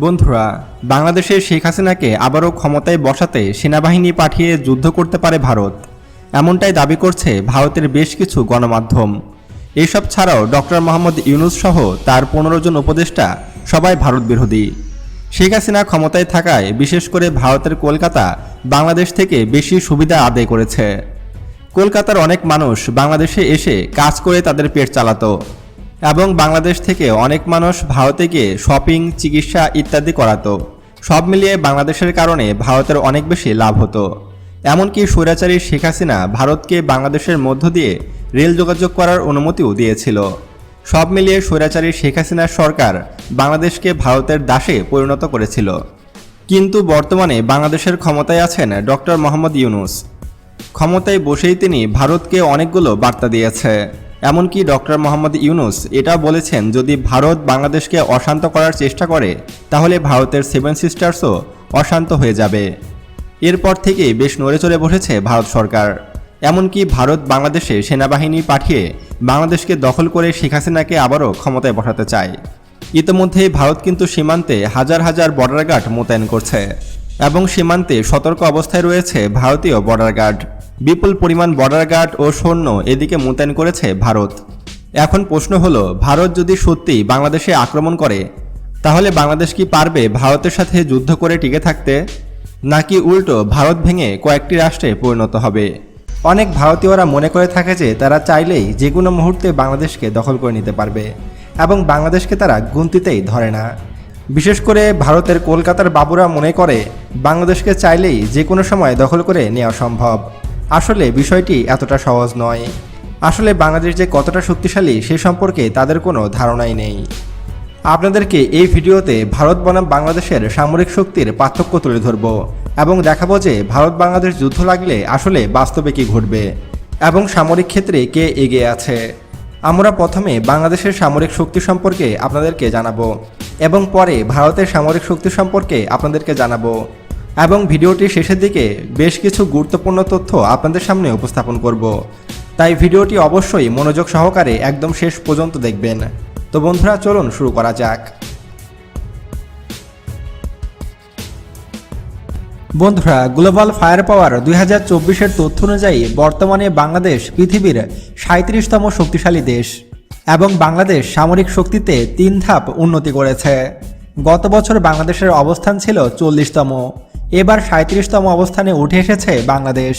বন্ধুরা, বাংলাদেশের শেখ হাসিনাকে আবারও ক্ষমতায় বসাতে সেনাবাহিনী পাঠিয়ে যুদ্ধ করতে পারে ভারত। এমনটাই দাবি করছে ভারতের বেশ কিছু গণমাধ্যম। এসব ছাড়াও ডক্টর মোহাম্মদ ইউনুস সহ তার পনেরো জন উপদেষ্টা সবাই ভারত বিরোধী। শেখ হাসিনা ক্ষমতায় থাকায় বিশেষ করে ভারতের কলকাতা বাংলাদেশ থেকে বেশি সুবিধা আদায় করেছে। কলকাতার অনেক মানুষ বাংলাদেশে এসে কাজ করে তাদের পেট চালাতো। এবং বাংলাদেশ থেকে অনেক মানুষ ভারতে গিয়ে শপিং চিকিৎসা ইত্যাদি করাতো। সব মিলিয়ে বাংলাদেশের কারণে ভারতের অনেক বেশি লাভ হতো। এমনকি স্বৈরাচারী শেখ হাসিনা ভারতকে বাংলাদেশের মধ্য দিয়ে রেল যোগাযোগ করার অনুমতিও দিয়েছিল। সব মিলিয়ে স্বৈরাচারী শেখ হাসিনার সরকার বাংলাদেশকে ভারতের দাসে পরিণত করেছিল। কিন্তু বর্তমানে বাংলাদেশের ক্ষমতায় আছেন ডক্টর মোহাম্মদ ইউনুস। ক্ষমতায় বসেই তিনি ভারতকে অনেকগুলো বার্তা দিয়েছে। এমনকি ডক্টর মোহাম্মদ ইউনুস এটা বলেছেন, যদি ভারত বাংলাদেশকে অশান্ত করার চেষ্টা করে, তাহলে ভারতের সেভেন সিস্টার্সও অশান্ত হয়ে যাবে। এরপর থেকে বেশ নড়ে চড়ে বসেছে ভারত সরকার। এমনকি ভারত বাংলাদেশে সেনাবাহিনী পাঠিয়ে বাংলাদেশকে দখল করে শেখ হাসিনাকে আবারও ক্ষমতায় বসাতে চায়। ইতিমধ্যেই ভারত কিন্তু সীমান্তে হাজার হাজার বর্ডার গার্ড মোতায়েন করছে এবং সীমান্তে সতর্ক অবস্থায় রয়েছে ভারতীয় বর্ডার গার্ড। বিপুল পরিমাণ বর্ডার গার্ড ও সৈন্য এদিকে মোতায়েন করেছে ভারত। এখন প্রশ্ন হলো, ভারত যদি সত্যি বাংলাদেশে আক্রমণ করে, তাহলে বাংলাদেশ কি পারবে ভারতের সাথে যুদ্ধ করে টিকে থাকতে? নাকি উল্টো ভারত ভেঙে কয়েকটি রাষ্ট্রে পরিণত হবে? অনেক ভারতীয়রা মনে করে থাকে যে, তারা চাইলেই যে কোনো মুহূর্তে বাংলাদেশকে দখল করে নিতে পারবে এবং বাংলাদেশকে তারা গুনতিতেই ধরে না। বিশেষ করে ভারতের কলকাতার বাবুরা মনে করে, বাংলাদেশকে চাইলেই যে কোনো সময় দখল করে নেওয়া সম্ভব। আসলে বিষয়টি এতটা সহজ নয়। আসলে বাংলাদেশ যে কতটা শক্তিশালী সে সম্পর্কে তাদের কোনো ধারণাই নেই। আপনাদেরকে এই ভিডিওতে ভারত বনাম বাংলাদেশের সামরিক শক্তির পার্থক্য তুলে ধরব এবং দেখাবো যে ভারত বাংলাদেশ যুদ্ধ লাগলে আসলে বাস্তবে কি ঘটবে এবং সামরিক ক্ষেত্রে কে এগিয়ে আছে। আমরা প্রথমে বাংলাদেশের সামরিক শক্তি সম্পর্কে আপনাদেরকে জানাব এবং পরে ভারতের সামরিক শক্তি সম্পর্কে আপনাদেরকে জানাব। এবং ভিডিওটির শেষের দিকে বেশ কিছু গুরুত্বপূর্ণ তথ্য আপনাদের সামনে উপস্থাপন করব। তাই ভিডিওটি অবশ্যই মনোযোগ সহকারে একদম শেষ পর্যন্ত দেখবেন। তো বন্ধুরা, চলুন শুরু করা যাক। বন্ধুরা, গ্লোবাল ফায়ার পাওয়ার দুই হাজার চব্বিশের তথ্য অনুযায়ী বর্তমানে বাংলাদেশ পৃথিবীর সাঁত্রিশতম শক্তিশালী দেশ এবং বাংলাদেশ সামরিক শক্তিতে তিন ধাপ উন্নতি করেছে। গত বছর বাংলাদেশের অবস্থান ছিল চল্লিশতম। এবার সাঁত্রিশতম অবস্থানে উঠে এসেছে বাংলাদেশ,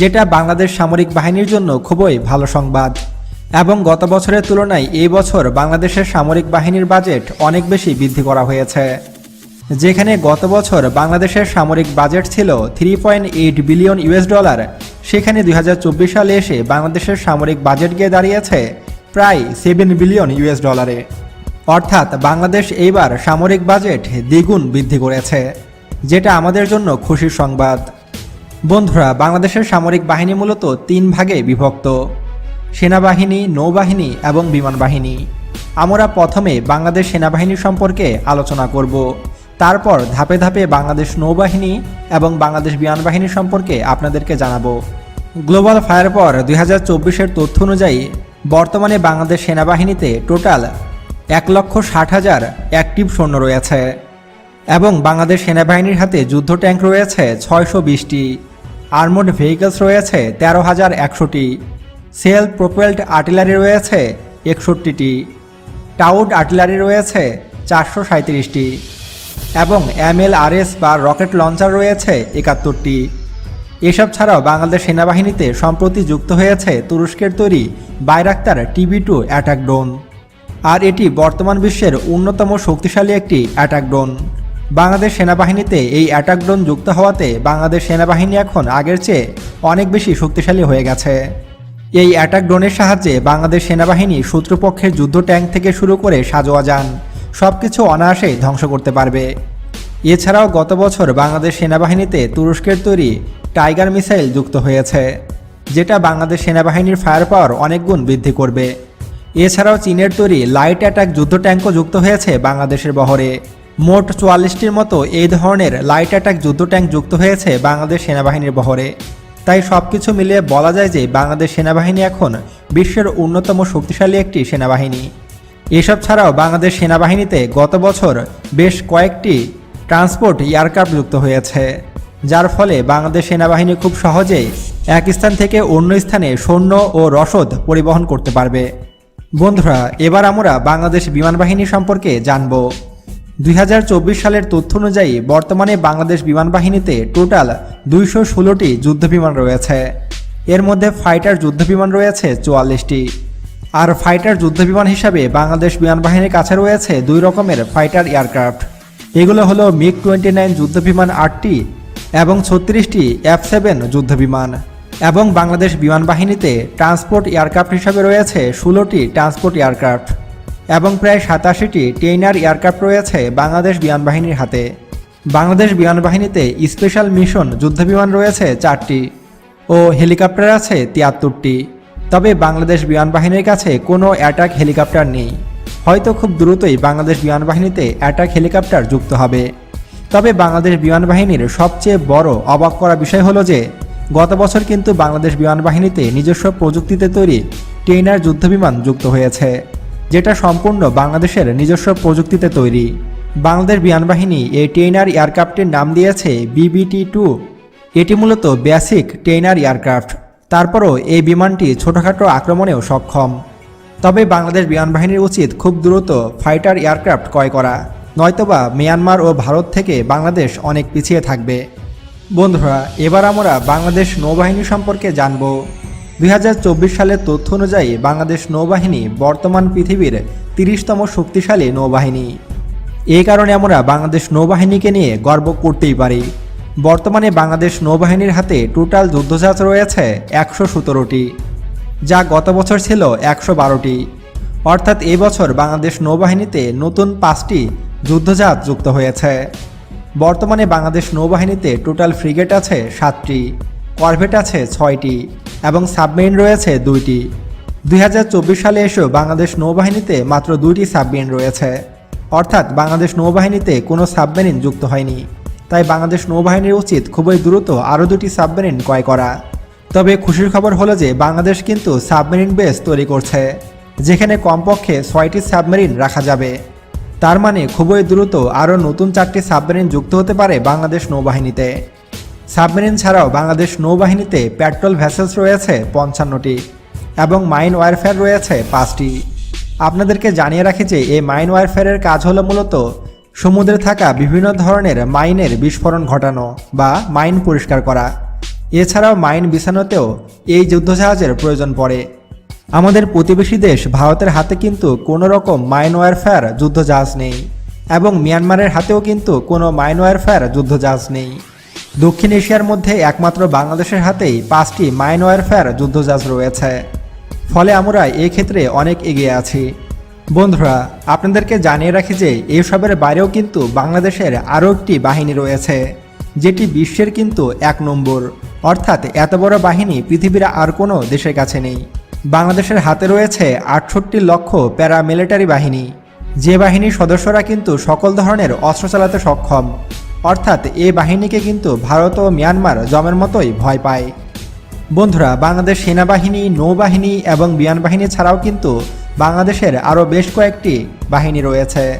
যেটা বাংলাদেশ সামরিক বাহিনীর জন্য খুবই ভালো সংবাদ। এবং গত বছরের তুলনায় এই বছর বাংলাদেশের সামরিক বাহিনীর বাজেট অনেক বেশি বৃদ্ধি করা হয়েছে। যেখানে গত বছর বাংলাদেশের সামরিক বাজেট ছিল three point eight billion US dollar সেখানে দুই হাজার চব্বিশ সালে এসে বাংলাদেশের সামরিক বাজেট গিয়ে দাঁড়িয়েছে প্রায় সেভেন বিলিয়ন ইউএস ডলারে অর্থাৎ বাংলাদেশ এইবার সামরিক বাজেট দ্বিগুণ বৃদ্ধি করেছে। যেটা আমাদের জন্য খুশির সংবাদ। বন্ধুরা, বাংলাদেশের সামরিক বাহিনী মূলত তিন ভাগে বিভক্ত। সেনাবাহিনী, নৌবাহিনী এবং বিমান বাহিনী। আমরা প্রথমে বাংলাদেশ সেনাবাহিনী সম্পর্কে আলোচনা করব। তারপর ধাপে ধাপে বাংলাদেশ নৌবাহিনী এবং বাংলাদেশ বিমান বাহিনী সম্পর্কে আপনাদেরকে জানাব। গ্লোবাল ফায়ার পর দুই হাজার তথ্য অনুযায়ী বর্তমানে বাংলাদেশ সেনাবাহিনীতে টোটাল এক লক্ষ ষাট হাজার অ্যাক্টিভ সৈন্য রয়েছে। এবং বাংলাদেশ সেনাবাহিনীর হাতে যুদ্ধ ট্যাঙ্ক রয়েছে ছয়শো বিশটি, আর্মড ভেহিকলস রয়েছে তেরো হাজার একশোটি, সেলফ প্রোপেলড আর্টিলারি রয়েছে একষট্টিটি, টাউড আর্টিলারি রয়েছে চারশো সাঁত্রিশটি এবং এমএলআরএস বা রকেট লঞ্চার রয়েছে একাত্তরটি। এসব ছাড়াও বাংলাদেশ সেনাবাহিনীতে সম্প্রতি যুক্ত হয়েছে তুরস্কের তৈরি Bayraktar TB two attack drone. আর এটি বর্তমান বিশ্বের অন্যতম শক্তিশালী একটি অ্যাটাক ড্রোন। বাংলাদেশ সেনাবাহিনীতে এই অ্যাটাক ড্রোন যুক্ত হওয়াতে বাংলাদেশ সেনাবাহিনী এখন আগের চেয়ে অনেক বেশি শক্তিশালী হয়ে গেছে। এই অ্যাটাক ড্রোনের সাহায্যে বাংলাদেশ সেনাবাহিনী শত্রুপক্ষের যুদ্ধ ট্যাঙ্ক থেকে শুরু করে সাজোয়া যান। সব কিছু অনায়াসেই ধ্বংস করতে পারবে। এছাড়াও গত বছর বাংলাদেশ সেনাবাহিনীতে তুরস্কের তৈরি টাইগার মিসাইল যুক্ত হয়েছে, যেটা বাংলাদেশ সেনাবাহিনীর ফায়ার পাওয়ার অনেক গুণ বৃদ্ধি করবে। এছাড়াও চীনের তৈরি লাইট অ্যাটাক যুদ্ধ ট্যাঙ্কও যুক্ত হয়েছে বাংলাদেশের বহরে। মোট চুয়াল্লিশটির মতো এই ধরনের লাইট অ্যাটাক যুদ্ধ ট্যাঙ্ক যুক্ত হয়েছে বাংলাদেশ সেনাবাহিনীর বহরে। তাই সব কিছু মিলিয়ে বলা যায় যে বাংলাদেশ সেনাবাহিনী এখন বিশ্বের অন্যতম শক্তিশালী একটি সেনাবাহিনী। এসব ছাড়াও বাংলাদেশ সেনাবাহিনীতে গত বছর বেশ কয়েকটি ট্রান্সপোর্ট এয়ারক্রাফট যুক্ত হয়েছে, যার ফলে বাংলাদেশ সেনাবাহিনী খুব সহজেই এক স্থান থেকে অন্য স্থানে সৈন্য ও রসদ পরিবহন করতে পারবে। বন্ধুরা, এবার আমরা বাংলাদেশ বিমান বাহিনী সম্পর্কে জানব। দুই হাজার চব্বিশ সালের তথ্য অনুযায়ী বর্তমানে বাংলাদেশ বিমান বাহিনীতে টোটাল দুইশো ষোলোটি যুদ্ধবিমান রয়েছে। এর মধ্যে ফাইটার যুদ্ধবিমান রয়েছে চুয়াল্লিশটি। আর ফাইটার যুদ্ধবিমান হিসাবে বাংলাদেশ বিমান বাহিনীর কাছে রয়েছে দুই রকমের ফাইটার এয়ারক্রাফট। এগুলো হলো মিগ টোয়েন্টি নাইন যুদ্ধবিমান আটটি এবং ছত্রিশটি এফ সেভেন যুদ্ধবিমান এবং বাংলাদেশ বিমান বাহিনীতে ট্রান্সপোর্ট এয়ারক্রাফট হিসাবে রয়েছে ষোলোটি ট্রান্সপোর্ট এয়ারক্রাফট। এবং প্রায় সাতাশিটি টেইনার এয়ারক্রাফট রয়েছে বাংলাদেশ বিমান বাহিনীর হাতে। বাংলাদেশ বিমান বাহিনীতে স্পেশাল মিশন যুদ্ধবিমান রয়েছে চারটি ও হেলিকপ্টার আছে তিয়াত্তরটি। তবে বাংলাদেশ বিমান বাহিনীর কাছে কোনো অ্যাটাক হেলিকপ্টার নেই। হয়তো খুব দ্রুতই বাংলাদেশ বিমান বাহিনীতে অ্যাটাক হেলিকপ্টার যুক্ত হবে। তবে বাংলাদেশ বিমান বাহিনীর সবচেয়ে বড় অবাক করা বিষয় হলো যে, গত বছর কিন্তু বাংলাদেশ বিমান বাহিনীতে নিজস্ব প্রযুক্তিতে তৈরি টেইনার যুদ্ধবিমান যুক্ত হয়েছে। যেটা সম্পূর্ণ বাংলাদেশের নিজস্ব প্রযুক্তিতে তৈরি। বাংলাদেশ বিমান বাহিনী এই টেইনার এয়ারক্রাফটের নাম দিয়েছে বিবিটি টু এটি মূলত বেসিক টেইনার এয়ারক্রাফট। তারপরও এই বিমানটি ছোটোখাটো আক্রমণেও সক্ষম। তবে বাংলাদেশ বিমান বাহিনীর উচিত খুব দ্রুত ফাইটার এয়ারক্রাফট ক্রয় করা। নয়তোবা মিয়ানমার ও ভারত থেকে বাংলাদেশ অনেক পিছিয়ে থাকবে। বন্ধুরা, এবার আমরা বাংলাদেশ নৌবাহিনী সম্পর্কে জানব। দুই হাজার চব্বিশ সালের তথ্য অনুযায়ী বাংলাদেশ নৌবাহিনী বর্তমান পৃথিবীর তিরিশতম শক্তিশালী নৌবাহিনী। এই কারণে আমরা বাংলাদেশ নৌবাহিনীকে নিয়ে গর্ব করতেই পারি। বর্তমানে বাংলাদেশ নৌবাহিনীর হাতে টোটাল যুদ্ধজাহাজ রয়েছে একশো সতেরোটি, যা গত বছর ছিল একশো বারোটি। অর্থাৎ এই বছর বাংলাদেশ নৌবাহিনীতে নতুন পাঁচটি যুদ্ধজাহাজ যুক্ত হয়েছে। বর্তমানে বাংলাদেশ নৌবাহিনীতে টোটাল ফ্রিগেট আছে সাতটি, করভেট আছে ছয়টি। এবং সাবমেরিন রয়েছে দুইটি। দুই হাজার চব্বিশ সালে এসেও বাংলাদেশ নৌবাহিনীতে মাত্র দুইটি সাবমেরিন রয়েছে। অর্থাৎ বাংলাদেশ নৌবাহিনীতে কোনো সাবমেরিন যুক্ত হয়নি। তাই বাংলাদেশ নৌবাহিনীর উচিত খুবই দ্রুত আরও দুটি সাবমেরিন ক্রয় করা। তবে খুশির খবর হলো যে বাংলাদেশ কিন্তু সাবমেরিন বেস তৈরি করছে, যেখানে কমপক্ষে ছয়টি সাবমেরিন রাখা যাবে। তার মানে খুবই দ্রুত আরও নতুন চারটি সাবমেরিন যুক্ত হতে পারে বাংলাদেশ নৌবাহিনীতে। সাবমেরিন ছাড়াও বাংলাদেশ নৌবাহিনীতে পেট্রোল ভ্যাসেলস রয়েছে পঞ্চান্নটি এবং মাইন ওয়ারফেয়ার রয়েছে পাঁচটি। আপনাদেরকে জানিয়ে রাখি যে এই মাইন ওয়ারফেয়ারের কাজ হলো মূলত সমুদ্রে থাকা বিভিন্ন ধরনের মাইনের বিস্ফোরণ ঘটানো বা মাইন পরিষ্কার করা। এছাড়াও মাইন বিছানোতেও এই যুদ্ধজাহাজের প্রয়োজন পড়ে। আমাদের প্রতিবেশী দেশ ভারতের হাতে কিন্তু কোনো রকম মাইন ওয়ারফেয়ার যুদ্ধজাহাজ নেই এবং মিয়ানমারের হাতেও কিন্তু কোনো মাইন ওয়ারফেয়ার যুদ্ধজাহাজ নেই। দক্ষিণ এশিয়ার মধ্যে একমাত্র বাংলাদেশের হাতেই পাঁচটি মাইন ওয়ারফেয়ার যুদ্ধজাহাজ রয়েছে। ফলে আমরা এই ক্ষেত্রে অনেক এগিয়ে আছি। বন্ধুরা, আপনাদেরকে জানিয়ে রাখি যে এসবের বাইরেও কিন্তু বাংলাদেশের আরও একটি বাহিনী রয়েছে, যেটি বিশ্বের কিন্তু এক নম্বর। অর্থাৎ এত বড় বাহিনী পৃথিবীর আর কোনো দেশের কাছে নেই। বাংলাদেশের হাতে রয়েছে আটষট্টি লক্ষ প্যারামিলিটারি বাহিনী। যে বাহিনীর সদস্যরা কিন্তু সকল ধরনের অস্ত্র চালাতে সক্ষম। অর্থাৎ এই বাহিনীকে কিন্তু ভারত ও মিয়ানমার জমের মতোই ভয় পায়। বন্ধুরা, বাংলাদেশ সেনাবাহিনী, নৌবাহিনী এবং বিমান বাহিনী ছাড়াও কিন্তু বাংলাদেশের আরও বেশ কয়েকটি বাহিনী রয়েছে।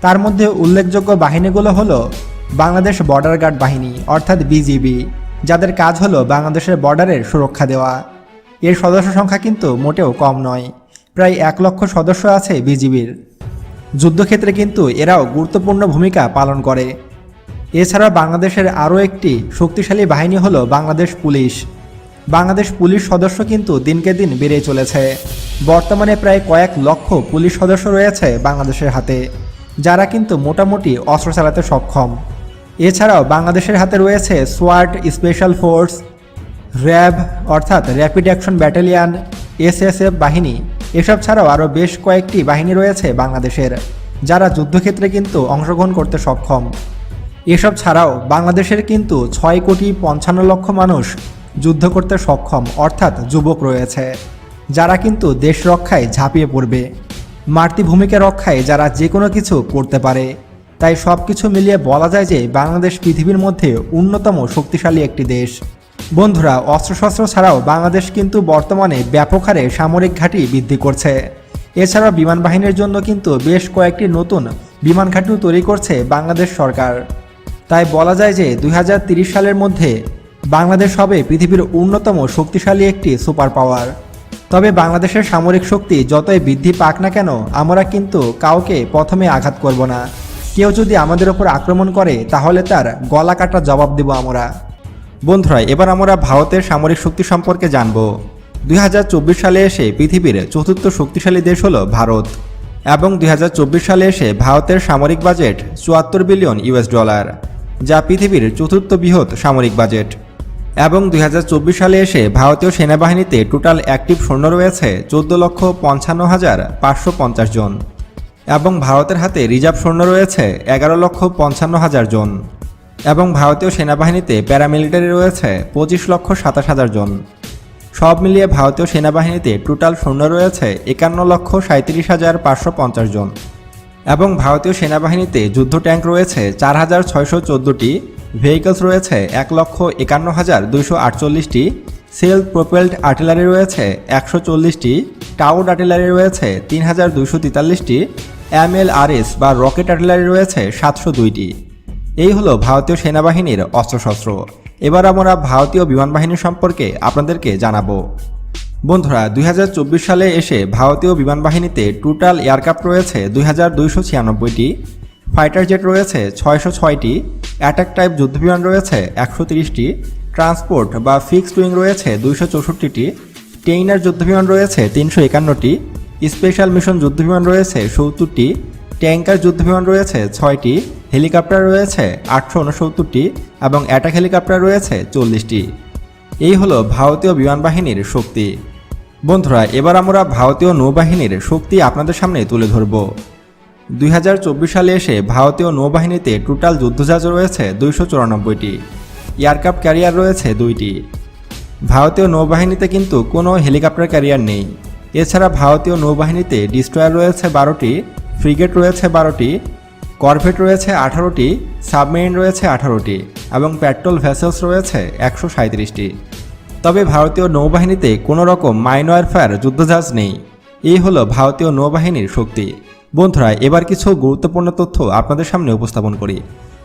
তার মধ্যে উল্লেখযোগ্য বাহিনীগুলো হলো বাংলাদেশ বর্ডার গার্ড বাহিনী, অর্থাৎ বিজিবি, যাদের কাজ হলো বাংলাদেশের বর্ডারের সুরক্ষা দেওয়া। এর সদস্য সংখ্যা কিন্তু মোটেও কম নয়, প্রায় এক লক্ষ সদস্য আছে বিজিবির। যুদ্ধক্ষেত্রে কিন্তু এরাও গুরুত্বপূর্ণ ভূমিকা পালন করে। এছাড়া বাংলাদেশের আরও একটি শক্তিশালী বাহিনী হলো বাংলাদেশ পুলিশ। বাংলাদেশ পুলিশ সদস্য কিন্তু দিনকে দিন বেড়ে চলেছে। বর্তমানে প্রায় কয়েক লক্ষ পুলিশ সদস্য রয়েছে বাংলাদেশের হাতে, যারা কিন্তু মোটামুটি অস্ত্র চালাতে সক্ষম। এছাড়াও বাংলাদেশের হাতে রয়েছে সোয়ার্ট স্পেশাল ফোর্স, র্যাব অর্থাৎ র্যাপিড অ্যাকশন ব্যাটালিয়ান, এসএসএফ বাহিনী। এসব ছাড়াও আরও বেশ কয়েকটি বাহিনী রয়েছে বাংলাদেশের, যারা যুদ্ধক্ষেত্রে কিন্তু অংশগ্রহণ করতে সক্ষম। এসব ছাড়াও বাংলাদেশের কিন্তু ছয় কোটি পঞ্চান্ন লক্ষ মানুষ যুদ্ধ করতে সক্ষম, অর্থাৎ যুবক রয়েছে। যারা কিন্তু দেশ রক্ষায় ঝাঁপিয়ে পড়বে। মাতৃভূমিকে রক্ষায় যারা যে কোনো কিছু করতে পারে। তাই সব কিছু মিলিয়ে বলা যায় যে বাংলাদেশ পৃথিবীর মধ্যে অন্যতম শক্তিশালী একটি দেশ। বন্ধুরা, অস্ত্রশস্ত্র ছাড়াও বাংলাদেশ কিন্তু বর্তমানে ব্যাপক হারে সামরিক ঘাঁটি বৃদ্ধি করছে। এছাড়া বিমান বাহিনীর জন্য কিন্তু বেশ কয়েকটি নতুন বিমান ঘাঁটিও তৈরি করছে বাংলাদেশ সরকার। তাই বলা যায় যে দুই সালের মধ্যে বাংলাদেশ হবে পৃথিবীর অন্যতম শক্তিশালী একটি সুপার পাওয়ার। তবে বাংলাদেশের সামরিক শক্তি যতই বৃদ্ধি পাক না কেন, আমরা কিন্তু কাউকে প্রথমে আঘাত করব না। কেউ যদি আমাদের ওপর আক্রমণ করে, তাহলে তার গলা কাটা জবাব দেব আমরা। বন্ধুরা, এবার আমরা ভারতের সামরিক শক্তি সম্পর্কে জানব। দুই হাজার চব্বিশ সালে এসে পৃথিবীর চতুর্থ শক্তিশালী দেশ হলো ভারত এবং দুই হাজার চব্বিশ সালে এসে ভারতের সামরিক বাজেট চুয়াত্তর বিলিয়ন ইউএস ডলার। যা পৃথিবীর চতুর্থ বৃহৎ সামরিক বাজেট। এবং দুই হাজার চব্বিশ সালে এসে ভারতীয় সেনাবাহিনীতে টোটাল অ্যাক্টিভ সৈন্য রয়েছে চোদ্দ লক্ষ পঞ্চান্ন হাজার পাঁচশো পঞ্চাশ জন। এবং ভারতের হাতে রিজার্ভ সৈন্য রয়েছে এগারো লক্ষ পঞ্চান্ন হাজার জন। এবং ভারতীয় সেনাবাহিনীতে প্যারামিলিটারি রয়েছে পঁচিশ লক্ষ সাতাশ হাজার জন। সব মিলিয়ে ভারতীয় সেনাবাহিনীতে টোটাল সৈন্য রয়েছে একান্ন লক্ষ সাঁত্রিশ হাজার পাঁচশো পঞ্চাশ জন। এবং ভারতীয় সেনাবাহিনীতে যুদ্ধ ট্যাঙ্ক রয়েছে চার হাজার ছয়শো চোদ্দোটি ভেহিকলস রয়েছে এক লক্ষ একান্ন হাজার দুইশো আটচল্লিশটি সেলফ প্রোপেলড আর্টিলারি রয়েছে একশো চল্লিশটি টাউড আর্টিলারি রয়েছে তিন হাজার দুইশো তেতাল্লিশটি এমএলআরএস বা রকেট আর্টিলারি রয়েছে সাতশো দুইটি। এই হলো ভারতীয় সেনাবাহিনীর অস্ত্রশস্ত্র। এবার আমরা ভারতীয় বিমান বাহিনী সম্পর্কে আপনাদেরকে জানাব। বন্ধুরা, দুই হাজার চব্বিশ সালে এসে ভারতীয় বিমান বাহিনীতে টোটাল এয়ারক্রাফট রয়েছে দুই হাজার দুইশো ছিয়ানব্বইটি ফাইটার জেট রয়েছে ছয়শো ছয়টি অ্যাটাক টাইপ যুদ্ধবিমান রয়েছে একশো তিরিশটি ট্রান্সপোর্ট বা ফিক্সড উইং রয়েছে দুইশো চৌষট্টিটি টেইনার যুদ্ধবিমান রয়েছে তিনশো একান্নটি স্পেশাল মিশন যুদ্ধবিমান রয়েছে সত্তরটি ট্যাঙ্কার যুদ্ধবিমান রয়েছে ছয়টি হেলিকপ্টার রয়েছে আটশো উনসত্তরটি এবং অ্যাটাক হেলিকপ্টার রয়েছে চল্লিশটি। এই হলো ভারতীয় বিমান বাহিনীর শক্তি। বন্ধুরা, এবার আমরা ভারতীয় নৌবাহিনীর শক্তি আপনাদের সামনে তুলে ধরব। দুই হাজার চব্বিশ সালে এসে ভারতীয় নৌবাহিনীতে টোটাল যুদ্ধজাহাজ রয়েছে দুইশো চুরানব্বইটি, এয়ারক্রাফট ক্যারিয়ার রয়েছে দুইটি। ভারতীয় নৌবাহিনীতে কিন্তু কোনো হেলিকপ্টার ক্যারিয়ার নেই। এছাড়া ভারতীয় নৌবাহিনীতে ডিস্ট্রয়ার রয়েছে বারোটি, ফ্রিগেট রয়েছে বারোটি, করভেট রয়েছে আঠারোটি, সাবমেরিন রয়েছে আঠারোটি এবং পেট্রোল ভেসেলস রয়েছে একশো সাঁত্রিশটি তবে ভারতীয় নৌবাহিনীতে কোনো রকম মাইন ওয়ারফেয়ার যুদ্ধজাহাজ নেই। এই হলো ভারতীয় নৌবাহিনীর শক্তি। বন্ধুরা, এবার কিছু গুরুত্বপূর্ণ তথ্য আপনাদের সামনে উপস্থাপন করি।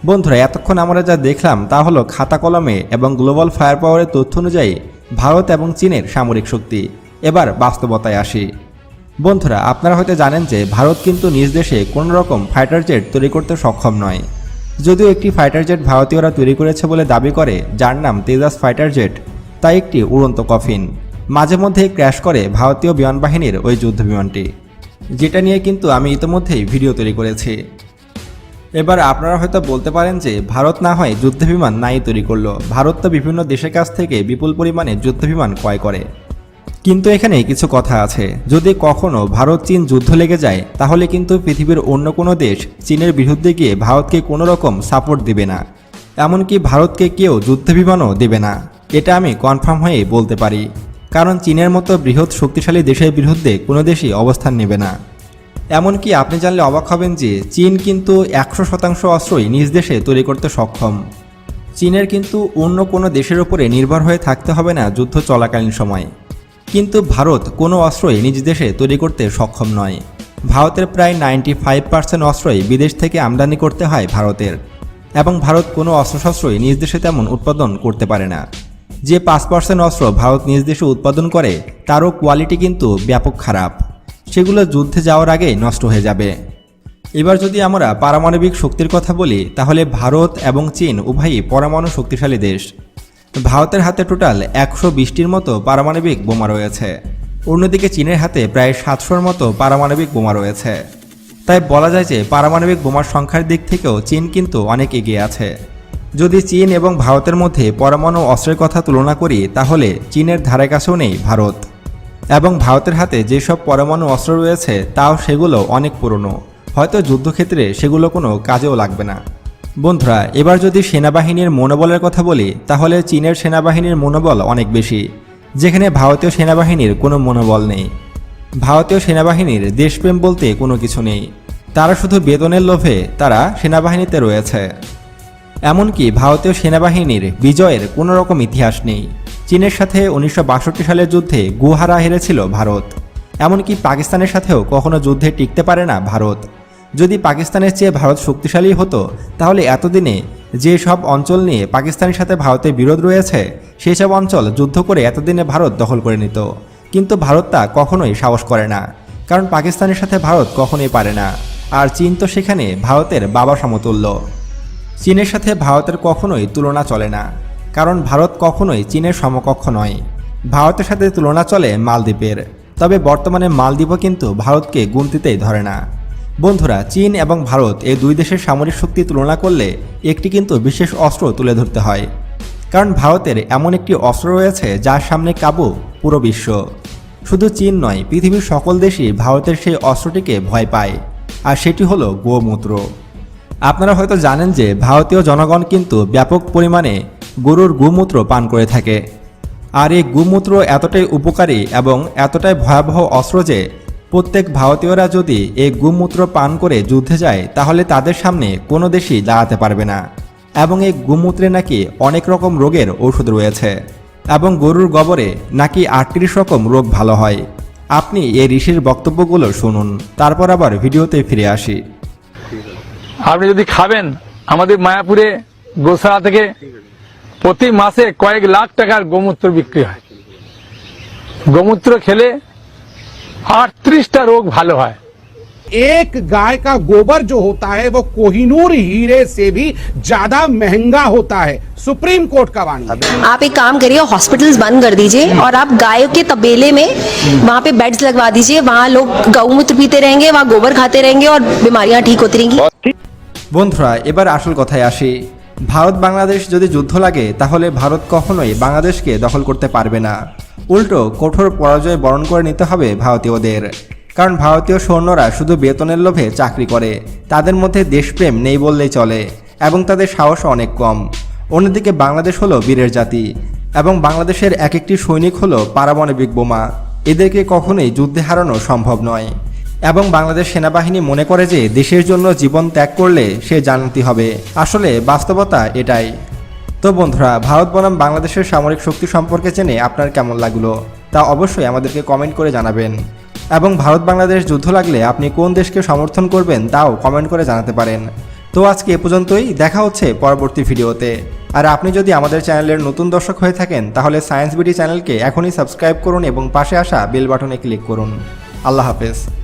বন্ধুরা, এতক্ষণ আমরা যা দেখলাম তা হলো খাতা কলমে এবং গ্লোবাল ফায়ার পাওয়ারের তথ্য অনুযায়ী ভারত এবং চীনের সামরিক শক্তি। এবার বাস্তবতায় আসি। বন্ধুরা, আপনারা হয়তো জানেন যে ভারত কিন্তু নিজ দেশে কোনো রকম ফাইটার জেট তৈরি করতে সক্ষম নয়। যদিও একটি ফাইটার জেট ভারতীয়রা তৈরি করেছে বলে দাবি করে, যার নাম তেজাস ফাইটার জেট। তা একটি উড়ন্ত কফিন। মাঝে মধ্যেই ক্র্যাশ করে ভারতীয় বিমান বাহিনীর ওই যুদ্ধ বিমানটি যেটা নিয়ে কিন্তু আমি ইতিমধ্যেই ভিডিও তৈরি করেছি। এবার আপনারা হয়তো বলতে পারেন যে ভারত না হয় যুদ্ধবিমান নাই তৈরি করল। ভারত তো বিভিন্ন দেশের কাছ থেকে বিপুল পরিমাণে যুদ্ধবিমান ক্রয় করে। কিন্তু এখানে কিছু কথা আছে। যদি কখনো ভারত চীন যুদ্ধ লেগে যায়, তাহলে কিন্তু পৃথিবীর অন্য কোনো দেশ চীনের বিরুদ্ধে গিয়ে ভারতকে কোনো রকম সাপোর্ট দিবে না। এমনকি ভারতকে কেউ যুদ্ধবিমানও দেবে না। এটা আমি কনফার্ম হয়ে বলতে পারি। কারণ চীনের মতো বৃহৎ শক্তিশালী দেশের বিরুদ্ধে কোনো দেশই অবস্থান নেবে না। এমনকি আপনি জানলে অবাক হবেন যে চীন কিন্তু একশো শতাংশ অস্ত্রই নিজ দেশে তৈরি করতে সক্ষম। চীনের কিন্তু অন্য কোনো দেশের ওপরে নির্ভর হয়ে থাকতে হবে না যুদ্ধ চলাকালীন সময়। কিন্তু ভারত কোনো অস্ত্রই নিজ দেশে তৈরি করতে সক্ষম নয়। ভারতের প্রায় নাইনটি ফাইভ পার্সেন্ট অস্ত্রই বিদেশ থেকে আমদানি করতে হয় ভারতের। এবং ভারত কোনো অস্ত্রশস্ত্রই নিজ দেশে তেমন উৎপাদন করতে পারে না। যে পাঁচ পার্সেন্ট অস্ত্র ভারত নিজ দেশে উৎপাদন করে, তারও কোয়ালিটি কিন্তু ব্যাপক খারাপ। সেগুলো যুদ্ধে যাওয়ার আগেই নষ্ট হয়ে যাবে। এবার যদি আমরা পারমাণবিক শক্তির কথা বলি, তাহলে ভারত এবং চীন উভয়ই পরমাণু শক্তিশালী দেশ। ভারতের হাতে টোটাল একশো বিশটির মতো পারমাণবিক বোমা রয়েছে। অন্যদিকে চীনের হাতে প্রায় সাতশোর মতো পারমাণবিক বোমা রয়েছে। তাই বলা যায় যে পারমাণবিক বোমার সংখ্যার দিক থেকেও চীন কিন্তু অনেক এগিয়ে আছে। যদি চীন এবং ভারতের মধ্যে পরমাণু অস্ত্রের কথা তুলনা করি, তাহলে চীনের ধারে কাছেও নেই ভারত। এবং ভারতের হাতে যেসব পরমাণু অস্ত্র রয়েছে, তাও সেগুলো অনেক পুরনো। হয়তো যুদ্ধক্ষেত্রে সেগুলো কোনো কাজেও লাগবে না। বন্ধুরা, এবার যদি সেনাবাহিনীর মনোবলের কথা বলি, তাহলে চীনের সেনাবাহিনীর মনোবল অনেক বেশি, যেখানে ভারতীয় সেনাবাহিনীর কোনো মনোবল নেই। ভারতীয় সেনাবাহিনীর দেশপ্রেম বলতে কোনো কিছু নেই। তারা শুধু বেতনের লোভে তারা সেনাবাহিনীতে রয়েছে। এমনকি ভারতীয় সেনাবাহিনীর বিজয়ের কোনো রকম ইতিহাস নেই। চীনের সাথে উনিশশো বাষট্টি সালের যুদ্ধে গুহারা হেরেছিল ভারত। এমনকি পাকিস্তানের সাথেও কখনো যুদ্ধে টিকতে পারে না ভারত। যদি পাকিস্তানের চেয়ে ভারত শক্তিশালী হতো, তাহলে এতদিনে যে সব অঞ্চল নিয়ে পাকিস্তানের সাথে ভারতের বিরোধ রয়েছে সেই সব অঞ্চল যুদ্ধ করে এতদিনে ভারত দখল করে নিত। কিন্তু ভারত তা কখনোই সাহস করে না, কারণ পাকিস্তানের সাথে ভারত কখনোই পারে না। আর চীন তো সেখানে ভারতের বাবা সমতুল্য। চীনের সাথে ভারতের কখনোই তুলনা চলে না, কারণ ভারত কখনোই চীনের সমকক্ষ নয়। ভারতের সাথে তুলনা চলে মালদ্বীপের, তবে বর্তমানে মালদ্বীপও কিন্তু ভারতকে গুনতিতেই ধরে না। বন্ধুরা, চীন এবং ভারত এই দুই দেশের সামরিক শক্তি তুলনা করলে একটি কিন্তু বিশেষ অস্ত্র তুলে ধরতে হয়, কারণ ভারতের এমন একটি অস্ত্র রয়েছে যার সামনে কাবু পুরো বিশ্ব। শুধু চীন নয়, পৃথিবীর সকল দেশই ভারতের সেই অস্ত্রটিকে ভয় পায়, আর সেটি হলো গোমূত্র। আপনারা হয়তো জানেন যে ভারতীয় জনগণ কিন্তু ব্যাপক পরিমাণে গরুর গোমূত্র পান করে থাকে। আর এই গোমূত্র এতটাই উপকারী এবং এতটাই ভয়াবহ অস্ত্র যে প্রত্যেক ভারতীয়রা যদি এই গোমূত্র পান করে যুদ্ধে যায়, তাহলে তাদের সামনে কোনো দেশই দাঁড়াতে পারবে না। এবং এই গোমূত্রে নাকি অনেক রকম রোগের ওষুধ রয়েছে। এবং গরুর গোবরে নাকি আটত্রিশ রকম রোগ ভালো হয়। আপনি এই ঋষির বক্তব্যগুলো শুনুন, তারপর আবার ভিডিওতে ফিরে আসি। আপনি যদি খাবেন আমাদের মায়াপুরে গোশালা থেকে প্রতি মাসে কয়েক লাখ টাকার গোমূত্র বিক্রি হয় গোমূত্র খেলে আটত্রিশটা রোগ ভালো হয় एक गाय का गोबर जो होता है वो कोहिनूर हीरे से भी ज्यादा महंगा होता है सुप्रीम कोर्ट का वाणी है। आप एक काम करिए हॉस्पिटल्स बंद कर दीजिए और आप गायों के तबेले में वहाँ पे बेड्स लगवा दीजिए वहाँ लोग गौमूत्र पीते रहेंगे वहाँ गोबर खाते रहेंगे और बीमारियाँ ठीक होती रहेंगी বন্ধুরা, এবার আসল কথায় আসি। ভারত, বাংলাদেশ যদি যুদ্ধ লাগে, তাহলে ভারত কখনোই বাংলাদেশকে দখল করতে পারবে না। উল্টো, কঠোর পরাজয় বরণ করে নিতে হবে ভারতীয়দের। কারণ ভারতীয় সৈন্যরা শুধু বেতনের লোভে চাকরি করে, তাদের মধ্যে দেশপ্রেম নেই বললেই চলে, এবং তাদের সাহসও অনেক কম। অন্যদিকে বাংলাদেশ হলো বীরের জাতি, এবং বাংলাদেশের এক একটি সৈনিক হলো পারমাণবিক বোমা। এদেরকে কখনোই যুদ্ধে হারানো সম্ভব নয়। এবং বাংলাদেশ সেনাবাহিনী মনে করে যে দেশের জন্য জীবন ত্যাগ করলে সে জানাতে হবে। আসলে বাস্তবতা এটাই। তো বন্ধুরা, ভারত বনাম বাংলাদেশের সামরিক শক্তি সম্পর্কে জেনে আপনার কেমন লাগল? তা অবশ্যই আমাদেরকে কমেন্ট করে জানাবেন। এবং ভারত বাংলাদেশ যুদ্ধ লাগলে আপনি কোন দেশকে সমর্থন করবেন তাও কমেন্ট করে জানাতে পারেন। তো আজকে এ পর্যন্তই, দেখা হচ্ছে পরবর্তী ভিডিওতে। আর আপনি যদি আমাদের চ্যানেলের নতুন দর্শক হয়ে থাকেন, তাহলে সায়েন্স বিডি চ্যানেলকে এখনই সাবস্ক্রাইব করুন এবং পাশে আসা বেল বাটনে ক্লিক করুন। আল্লাহ হাফেজ।